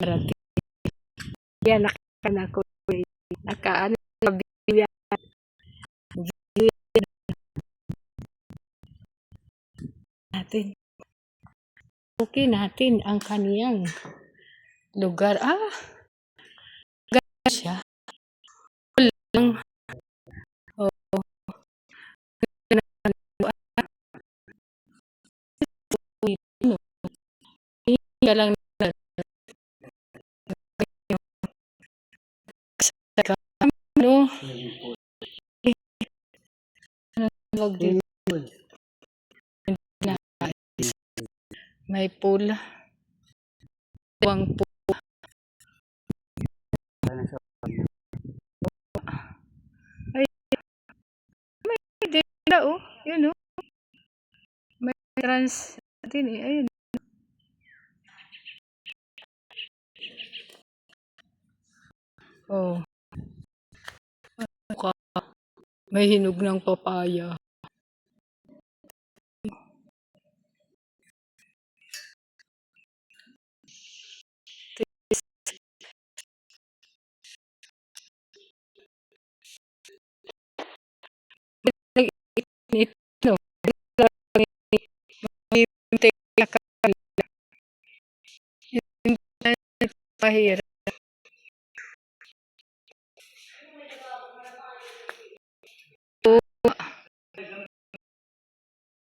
Darating. Yan, nakita na ko. eh. Naka, ano, nabili natin. Okay natin ang kaniyang lugar. Ah, ganda siya. Lang. Oh. Hindi lang ano? Tawag dito? May pool. Tuwang pool. Ay, may dila oh. Yun oh. May trans din eh. Ayun. Oh. Ano ka? May hinog ng papaya. Pahirap.